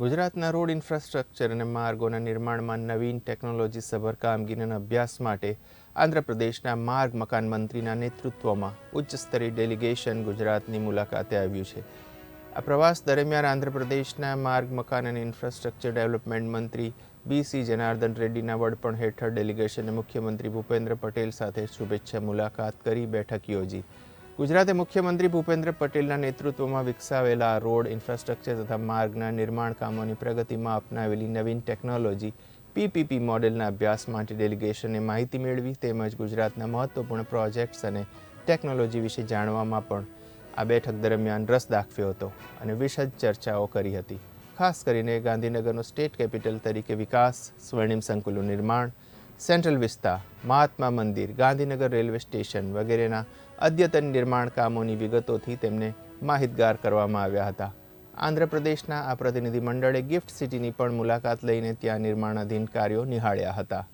ગુજરાતના road infrastructure અને માર્ગોના નિર્માણમાં નવીન ટેકનોલોજી સભર કામગીરીના અભ્યાસ માટે આંધ્રપ્રદેશના માર્ગ મકાન મંત્રીના નેતૃત્વમાં ઉચ્ચ સ્તરીય ડેલિગેશન ગુજરાતની મુલાકાતે આવ્યું છે. આ પ્રવાસ દરમિયાન આંધ્રપ્રદેશના માર્ગ મકાન અને ઇન્ફ્રાસ્ટ્રક્ચર ડેવલપમેન્ટ મંત્રી બીસી જનાર્દન રેડ્ડીના વડપણ હેઠળ ડેલિગેશને મુખ્યમંત્રી ભૂપેન્દ્ર પટેલ સાથે શુભેચ્છા મુલાકાત કરી બેઠક યોજી. ગુજરાતે મુખ્યમંત્રી ભૂપેન્દ્ર પટેલના નેતૃત્વમાં વિકસાવેલા રોડ ઇન્ફ્રાસ્ટ્રક્ચર તથા માર્ગના નિર્માણ કામોની પ્રગતિમાં અપનાવેલી નવીન ટેકનોલોજી, પીપીપી મોડેલના અભ્યાસ માટે ડેલિગેશને માહિતી મેળવી તેમજ ગુજરાતના મહત્વપૂર્ણ પ્રોજેક્ટ્સ અને ટેકનોલોજી વિશે જાણવામાં પણ આ બેઠક દરમિયાન રસ દાખવ્યો હતો અને વિશદ ચર્ચાઓ કરી હતી. ખાસ કરીને ગાંધીનગરનો સ્ટેટ કેપિટલ તરીકે વિકાસ, સ્વર્ણિમ સંકુલનું નિર્માણ central વિસ્તા Mahatma Mandir, Gandhinagar railway station વગેરેના અદ્યતન નિર્માણ કામોની વિગતોથી તેમને માહિતગાર કરવામાં આવ્યા હતા. આંધ્રપ્રદેશના આ પ્રતિનિધિમંડળે ગિફ્ટ સિટીની પણ મુલાકાત લઈને ત્યાં નિર્માણાધીન કાર્યો નિહાળ્યા હતા.